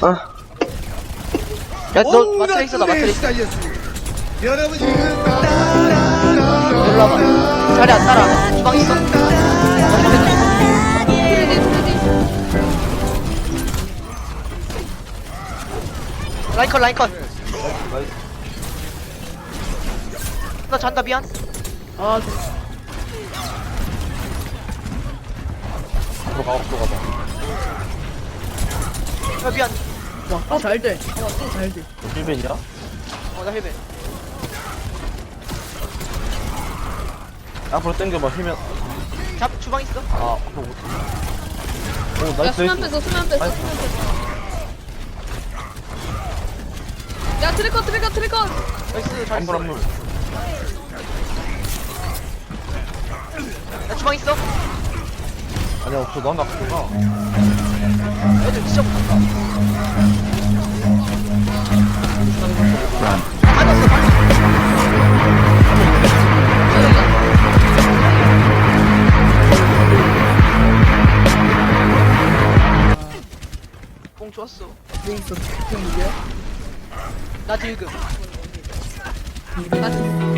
아. 야너 마트레이스다 마트레이스 여러분 지금 일로 와봐 자리 안 따라. 주방 있어. 라인컷 라인컷. 나 잔다 미안. 아, 들어가 들어가봐 야 미안 와, 아, 잘 돼. 아, 잘 돼. 힐벤이야? 어나 헬멧 앞으로 당겨봐 힐벤. 잡 주방 있어? 아 앞으로 못 오, 야 나이스. 수면 나이스 뺐어 수면 뺐어 나이스. 수면 뺐어. 야 트리커 트리커 트리커 나이스 잘 한물 한물 야 주방 있어? 아니야 없어. 넌 앞으로 가 애들 진짜 못한다 맞았어 맞았어 공 좋았어 돼 있어. 좀 이게. 나 딜금 Open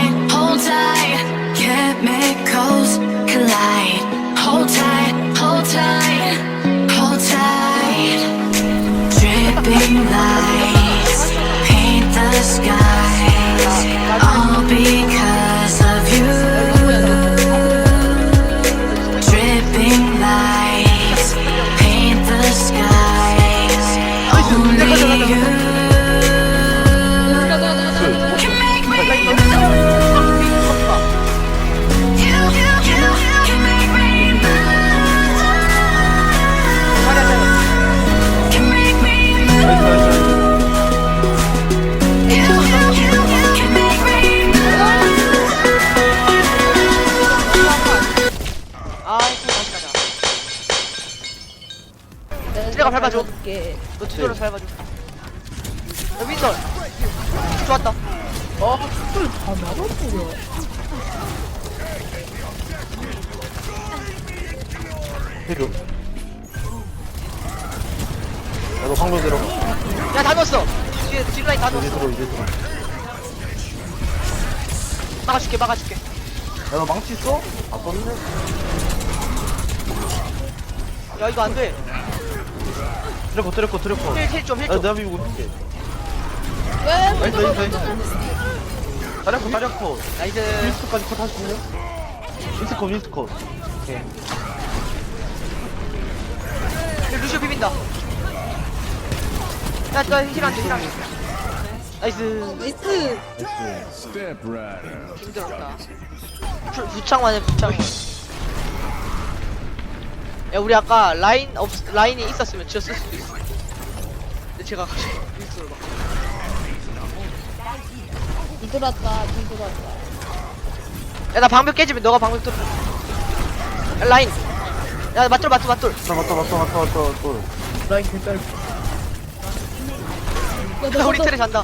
트레가 밟아줘. 줄게 너 투도로 밟아줘. 야 윈선 좋았다. 아, 술다 맞았어. 힐금 야너 방금 들어. 야다 넣었어. 뒤에 뒷라인 다 이제 넣었어. 들어 이제 들어. 막아줄게 막아줄게. 야 너 망치 있어? 아 썼네. 야 이거 안 돼 트래커 트래커 야 힐힐좀힐좀. 내가 비비고 있을게. 왜? 나이스 나이스 나이스 타려커 타려커 나이스 윈스컷까지 컷 하시네요? 윈스컷 윈스컷. 오케이. 루시오 비빈다. 야나 힐한테 힐한테 나이스. 나이스. 나이스 힘들었다. 부, 부창만 해 부창 야 우리 아까 라인 없 라인이 있었으면 지었을 수도 있어. 근데 제가 윈스로 막. 뒤돌았다 뒤돌았다. 야나 방벽 깨지면 너가 방벽 뚫어. 야, 라인. 야 맞돌 맞돌 맞돌. 맞다 맞다 맞다 맞다 맞다 맞다 라인 개딸. 야, 우리 틀에 잔다.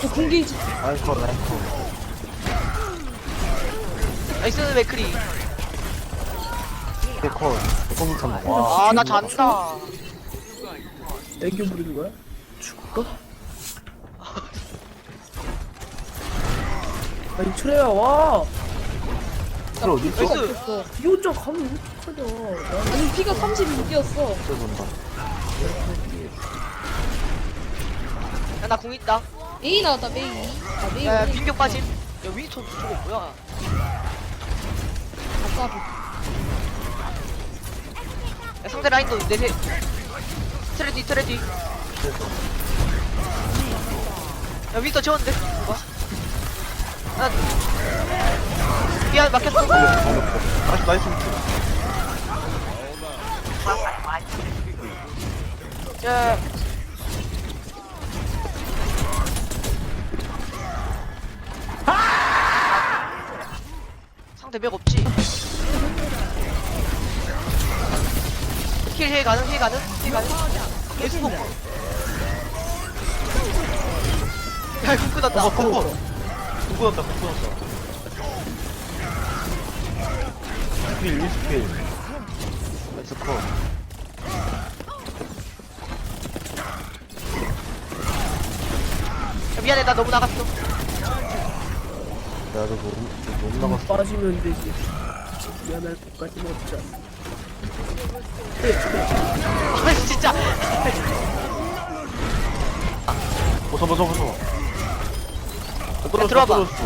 저 공기 라인컷 라인컷 나이스 맥크리. 개컷 개컷 못한다 와아나 잔다. 애교 부리는 거야? 죽을까? 아니, 트레야, 와! 트래 어디 있어? 나이스. 없어. 이 혼자 가면 어떡하냐. 나 아니 피가 36이었어. 트래 본다. 야나 궁 있다. 메이 나왔다 메이. 아 메이 야. 빈격 빠짐. 야 윈스턴 저거 뭐야 아까 야 상대 라인도 내세 트레디 트레디. 야 윈스턴 채웠는데? 뭐야 나 미안 막혔어. 나이스 나이스 야 상대 백 없지 킬힐 가능 힐 가능 힐 가능 에스포 야 이거 끝났다 어, 컴보. 궁금하다, 궁금하다. 윈스필, 윈스필. 나이스 컷. 야, 미안해 나 너무 나갔어 나도 못, 못 나갔어. 빠지면 되지 미안할 것까지는 없지 아 진짜 벗어, 벗어, 벗어. 들어와봐. 떨어졌어.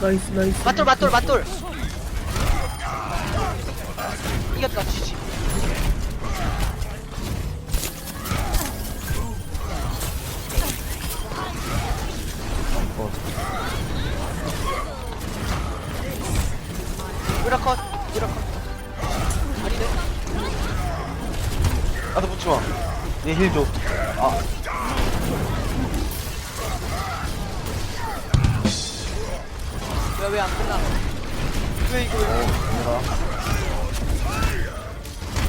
나이스 나이스 맞돌 맞돌 맞돌 이겼다 지지 나도 붙지 마. 얘힐 줘. 아, 왜왜안 끝나 왜 이거 어.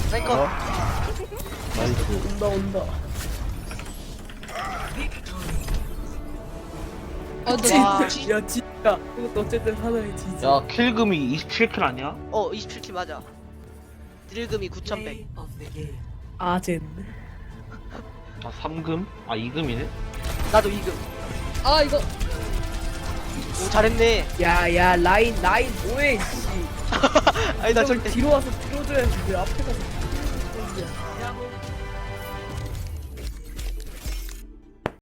사이컷 어? 나이스. 온다 온다 어, 너 와. 야 진짜 이것도 어쨌든 하나의 지지 야, 킬금이 27킬 아니야? 어 27킬 맞아 딜금이 9100 아젠. 아, 3금? 아, 2금이네? 나도 2금. 아, 이거. 오 잘했네. 야야 라인 라인 뭐해 씨. 아니 나 좀 절대. 뒤로 와서 틀어줘야지. 왜 앞에 가서